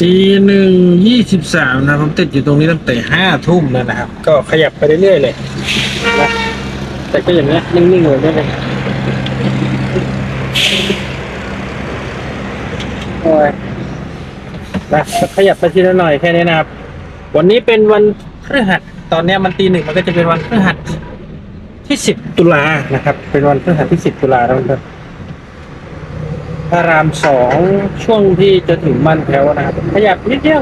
ตีหนึ่งยี่สิบสามนะผมติดอยู่ตรงนี้ตั้งแต่ห้าทุ่มแล้วนะครับ ก็ขยับไปเรื่อยๆเลยนะแต่ก็อย่างเงี้ยนิ่งๆเลยได้เลยโอ้ยนะขยับไปทีละหน่อยแค่นี้นะครับ วันนี้เป็นวันพฤหัส ตอนเนี้ยมันตีหนึ่งมันก็จะเป็นวันพฤหัสที่สิบตุลานะครับ เป็นวันพฤหัสที่สิบตุลาแล้วครับ พระรามสองช่วงที่จะถึงมันแถวนะครับขยับนิดเดียว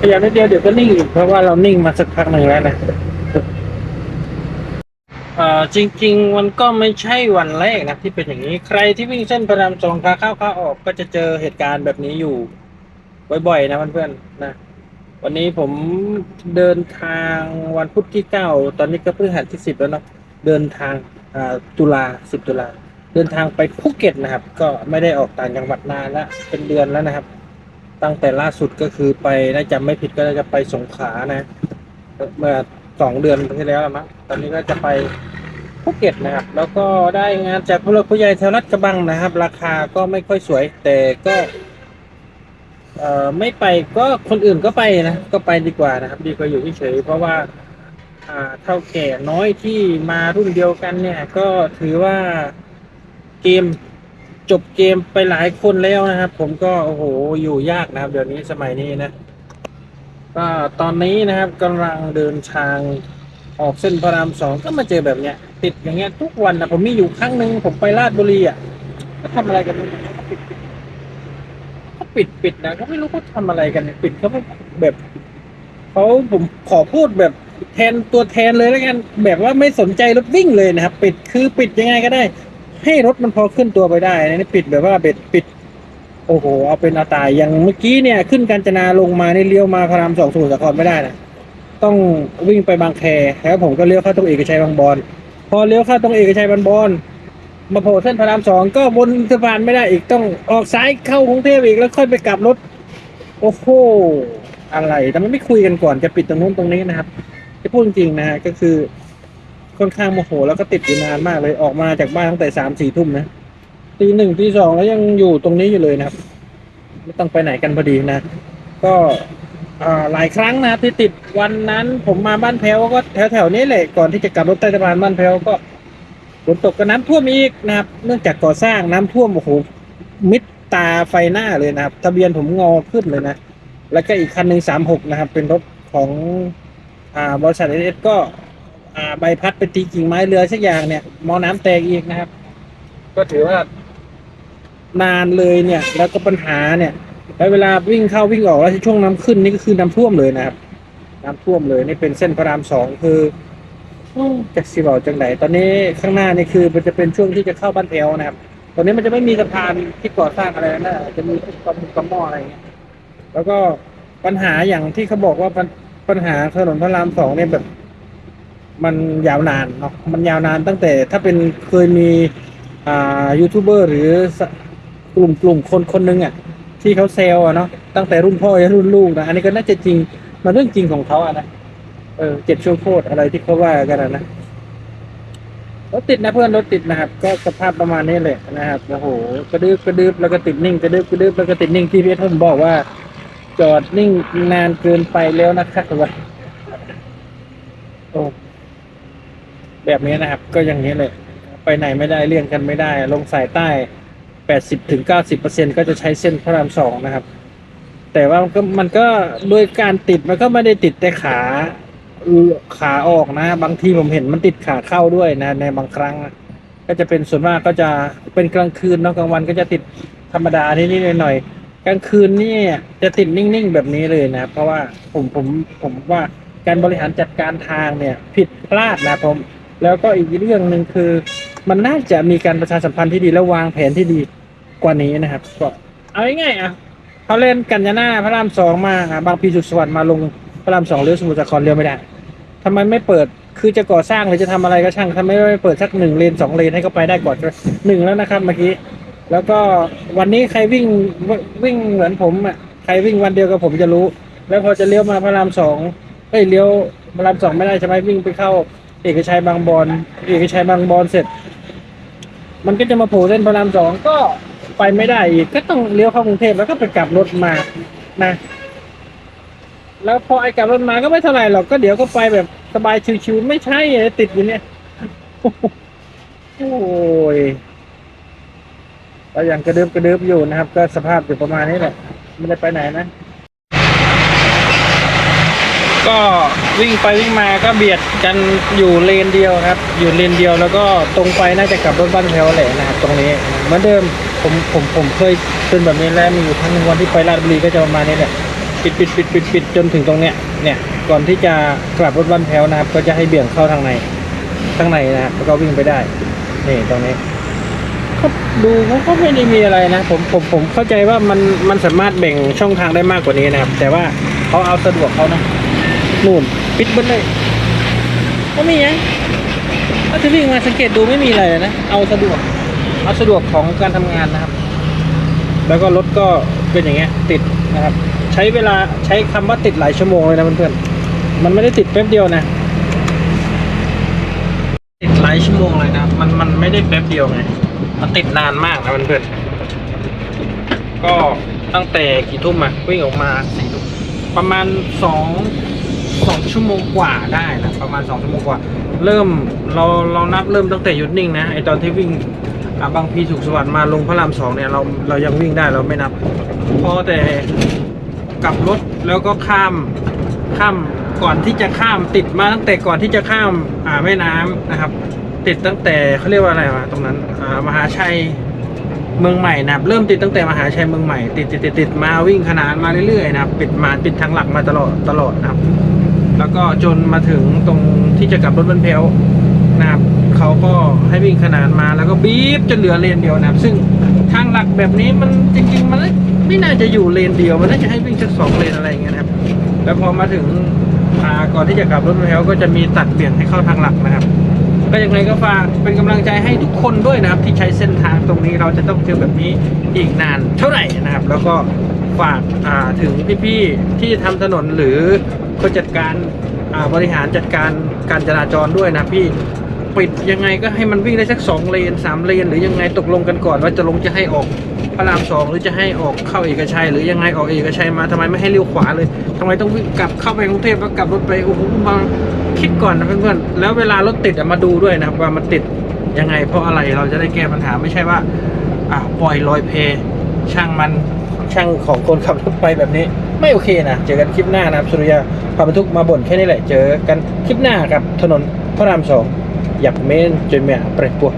ขยับนิดเดียวเดี๋ยวก็นิ่งอีกเพราะว่าเรานิ่งมาสักพักหนึ่งแล้วนะเอ่อจริง ๆ มันก็ไม่ใช่วันแรกนะที่เป็นอย่างนี้ใครที่วิ่งเส้นพระรามสองขาเข้าขาออกก็จะเจอเหตุการณ์แบบนี้อยู่บ่อยๆนะเพื่อนๆนะวันนี้ผมเดินทางวันพุธที่เก้าตอนนี้ก็พฤหัสที่สิบแล้วเนาะเดินทางตุลาสิบตุลา ดินทางไปภูเก็ตนะครับ ก็ไม่ได้ออกต่างจังหวัดนานแล้วเป็นเดือนแล้วนะครับ ตั้งแต่ล่าสุดก็คือไปน่าจะไม่ผิดก็จะไปสงขลานะ เมื่อสองเดือนที่แล้วละมั้งตอนนี้ก็จะไปภูเก็ตนะครับ แล้วก็ได้งานจากผู้หลักผู้ใหญ่แถวรัฐกระบังนะครับ ราคาก็ไม่ค่อยสวย แต่ก็เอ่อไม่ไปก็คนอื่นก็ไปนะก็ไปดีกว่านะครับ ดีกว่าอยู่เฉยๆเพราะว่าอ่าเท่าแก่น้อยที่มารุ่นเดียวกันเนี่ย ก็ถือว่า เกมจบเกมไปหลายคนแล้วนะครับ ผมก็โอ้โหอยู่ยากนะครับ เดี๋ยวนี้สมัยนี้นะก็ตอนนี้นะครับกำลังเดินทางออกเส้นพระรามสองก็มาเจอแบบเนี้ย ติดอย่างเงี้ยทุกวันนะผมมีอยู่ครั้งหนึ่งผมไปราชบุรีอะก็ทำอะไรกันก็ปิดปิดปิดนะก็ไม่รู้เขาทำอะไรกันปิดเขาแบบเขาผมขอพูดแบบแทนตัวแทนเลยแล้วกันแบบว่าไม่สนใจรถวิ่งเลยนะครับ ปิดคือปิดยังไงก็ได้ ให้รถมันพอขึ้นตัวไปได้นะนี่ปิดแบบว่าเบ็ดปิด โอ้โห เอาเป็นอาตายอย่างเมื่อกี้เนี่ย ขึ้นกาญจนาลงมาในเลี้ยวมาพระรามสองสู่สาครไม่ได้นะต้องวิ่งไปบางแคแล้วผมก็เลี้ยวเข้าตรงเอกชัยบางบอนพอเลี้ยวเข้าตรงเอกชัยบางบอนมาโผล่เส้นพระรามสองก็บนสะพานไม่ได้อีกต้องออกซ้ายเข้ากรุงเทพอีกแล้วค่อยไปกลับรถ โอ้โหอะไรแต่มันไม่คุยกันก่อนจะปิดตรงนู้นตรงนี้นะครับที่พูดจริงๆนะก็คือ ค่อนข้างโมโหแล้วก็ติดอยู่นานมากเลยออกมาจากบ้านตั้งแต่สามสี่ทุ่มนะตีหนึ่งตีสองแล้วยังอยู่ตรงนี้อยู่เลยนะครับ ไม่ต้องไปไหนกันพอดีนะ ก็หลายครั้งนะครับที่ติดวันนั้นผมมาบ้านแพ้วก็แถวๆนี้แหละก่อนที่จะกลับรถใต้สะพานบ้านแพ้วก็ฝนตกก็น้ำท่วมอีกนะครับ เนื่องจากก่อสร้างน้ำท่วมโอ้โหมิดตาไฟหน้าเลยนะครับ ทะเบียนผมงอขึ้นเลยนะ แล้วก็อีกคันหนึ่งสามหกนะครับ เป็นรถของอ่าบริษัทเอสก็ ใบพัดไปตีกิ่งไม้เรือสักอย่างเนี่ยมอน้ำแตกอีกนะครับ ก็ถือว่านานเลยเนี่ย แล้วก็ปัญหาเนี่ย แล้วเวลาวิ่งเข้าวิ่งออกแล้วช่วงน้ำขึ้นนี่ก็คือน้ำท่วมเลยนะครับ น้ำท่วมเลยนี่เป็นเส้นพระรามสองคืออืมจะสิบอกจังไหนตอนนี้ข้างหน้านี่คือมันจะเป็นช่วงที่จะเข้าบ้านแถวนะครับ ตอนนี้มันจะไม่มีสะพานที่ก่อสร้างอะไรนะจะมีกระมุกกระหม้ออะไรอย่างเงี้ยแล้วก็ปัญหาอย่างที่เขาบอกว่าปัญหาถนนพระรามสองเนี่ยแบบ มันยาวนานเนาะมันยาวนานตั้งแต่ถ้าเป็นเคยมีอ่ายูทูบเบอร์หรือกลุ่มกลุ่มคนคนหนึ่งอะที่เขาเซลล์อะเนาะตั้งแต่รุ่นพ่อยันรุ่นลูกนะอันนี้ก็น่าจะจริงมันเรื่องจริงของเขาอะนะเออเจ็บชั่วโคตรอะไรที่เขาว่ากันนะรถติดนะเพื่อนรถติดนะครับ ก็สภาพประมาณนี้เลยนะครับโอ้โหกระดึบกระดึบแล้วก็ติดนิ่งกระดึบกระดึบแล้วก็ติดนิ่งที่พี่ท่านบอกว่า จอดนิ่งนานเกินไปแล้วนะครับว่าโอ้ แบบนี้นะครับ ก็อย่างนี้เลย ไปไหนไม่ได้เลี่ยงกันไม่ได้ ลงสายใต้แปดสิบถึงเก้าสิบเปอร์เซ็นก็จะใช้เส้นพระรามสองนะครับ แต่ว่ามันก็มันก็โดยการติดมันก็ไม่ได้ติดแต่ขาขาออกนะ บางทีผมเห็นมันติดขาเข้าด้วยนะ ในบางครั้ง ก็จะเป็นส่วนมากก็จะเป็นกลางคืนเนาะกลางวันก็จะติดธรรมดานิดๆหน่อยๆกลางคืนนี่จะติดนิ่งๆแบบนี้เลยนะ เพราะว่าผมผมผมว่าการบริหารจัดการทางเนี่ย ผิดพลาดนะผม แล้วก็อีกเรื่องหนึ่งคือ มันน่าจะมีการประชาสัมพันธ์ที่ดีและวางแผนที่ดีกว่านี้นะครับก็เอาง่ายๆอะเขาเล่นกันยาหน้าพระรามสองมาอะบางพีสุดสวัสดิ์มาลงพระรามสองเลี้ยวสมุทรสาครเลี้ยวไม่ได้ทำไมไม่เปิดคือจะก่อสร้างหรือจะทำอะไรก็ช่างทำไมไม่เปิดสักหนึ่งเลนสองเลนให้เขาไปได้ก่อนหนึ่งแล้วนะครับเมื่อกี้แล้วก็วันนี้ใครวิ่งวิ่งเหมือนผมอะใครวิ่งวันเดียวกับผมจะรู้ แล้วพอจะเลี้ยวมาพระรามสองเอ้ยเลี้ยวพระรามสองไม่ได้ใช่ไหมวิ่งไปเข้า เอกชัยบางบอนเอกชัยบางบอนเสร็จ มันก็จะมาโผล่เส้นพระรามสองก็ไปไม่ได้อีกก็ต้องเลี้ยวเข้ากรุงเทพแล้วก็ไปกลับรถมานะ แล้วพอไอ้กลับรถมาก็ไม่เท่าไหร่หรอกก็เดี๋ยวก็ไปแบบสบายชิวๆไม่ใช่ติดอยู่เนี่ยโอ้ยก็ยังกระเดึบกระเดึบอยู่นะครับ ก็สภาพอยู่ประมาณนี้แหละไม่ได้ไปไหนนะ ก็วิ่งไปวิ่งมาก็เบียดกันอยู่เลนเดียวครับ อยู่เลนเดียวแล้วก็ตรงไปน่าจะกลับรถบ้านแถวแหละนะครับตรงนี้เหมือนเดิมผมผมผมเคยเป็นแบบนี้แล้วมีอยู่ครั้งนึงวันที่ไปราชบุรีก็จะประมาณนี้แหละปิดปิดปิดปิดปิดจนถึงตรงเนี้ยเนี่ยก่อนที่จะกลับรถบ้านแถวนะครับก็จะให้เบี่ยงเข้าทางในทางในนะครับแล้วก็วิ่งไปได้นี่ตรงนี้เขาดูเขาก็ไม่ได้มีอะไรนะผมผมผมเข้าใจว่ามันมันสามารถแบ่งช่องทางได้มากกว่านี้นะครับ แต่ว่าเขาเอาสะดวกเขานะ นู่นปิดเบดเลยก็มียังถ้าจะวิ่งมาสังเกตดูไม่มีอะไรนะ เอาสะดวก เอาสะดวกของการทำงานนะครับ แล้วก็รถก็เป็นอย่างเงี้ยติดนะครับ ใช้เวลาใช้คำว่าติดหลายชั่วโมงเลยนะเพื่อนๆมันไม่ได้ติดแป๊บเดียวนะ ติดหลายชั่วโมงเลยนะ มันมันไม่ได้แป๊บเดียวไง มันติดนานมากนะเพื่อนๆก็ตั้งแต่กี่ทุ่มอะวิ่งออกมาสี่ทุ่มประมาณสอง สองชั่วโมงกว่าได้นะประมาณสองชั่วโมงกว่า เริ่มเราเรานับเริ่มตั้งแต่หยุดนิ่งนะไอตอนที่วิ่งอะบางพีสุขสวัสดิ์มาลงพระรามสองเนี่ยเราเรายังวิ่งได้เราไม่นับพอแต่กลับรถแล้วก็ข้ามข้ามก่อนที่จะข้ามติดมาตั้งแต่ก่อนที่จะข้ามอ่าแม่น้ำนะครับ ติดตั้งแต่เขาเรียกว่าอะไรวะตรงนั้นอ่ามหาชัยเมืองใหม่นะครับเริ่มติดตั้งแต่มหาชัยเมืองใหม่ติดติดติดติดมาวิ่งขนานมาเรื่อยๆนะครับปิดมาปิดทางหลักมาตลอดตลอดนะครับ แล้วก็จนมาถึงตรงที่จะกลับรถบรรเพลนะครับเขาก็ให้วิ่งขนานมาแล้วก็บีบจนเหลือเลนเดียวนะครับ ซึ่งทางหลักแบบนี้มันจริงๆมันไม่น่าจะอยู่เลนเดียว มันน่าจะให้วิ่งสักสองเลนอะไรอย่างเงี้ยนะครับแล้วพอมาถึงก่อนที่จะกลับรถบรรเพลก็จะมีตัดเบี่ยงให้เข้าทางหลักนะครับก็ยังไงก็ฝากเป็นกำลังใจให้ทุกคนด้วยนะครับ ที่ใช้เส้นทางตรงนี้เราจะต้องเจอแบบนี้อีกนานเท่าไหร่นะครับ แล้วก็ ฝากอ่าถึงพี่ๆที่ทำถนนหรือคนจัดการาบริหารจัดการการจราจรด้วยนะพี่ปิดยังไงก็ให้มันวิ่งได้สักสองเลนสามเลน หรือยังไงตกลงกันก่อน ว่าจะลงจะให้ออกพระรามสองหรือจะให้ออกเข้าเอกชัยหรือยังไงออกเอกชัยมาทำไมไม่ให้เลี้ยวขวาเลยทำไมต้องวิ่งกลับเข้าไปกรุงเทพแล้วกลับรถไปโอ้โหมาคิดก่อนนะเพื่อนๆแล้วเวลารถติดอะมาดูด้วยนะครับว่ามันติดยังไงเพราะอะไรเราจะได้แก้ปัญหาไม่ใช่ว่าอ่าปล่อยลอยเพช่างมัน ช่างของคนขับรถไปแบบนี้ ไม่โอเคนะ เจอกันคลิปหน้านะครับสุริยาพาบรรทุกมาบ่นแค่นี้แหละ เจอกันคลิปหน้ากับถนนพระรามสองอยากเมนจนเมียเปรตปัว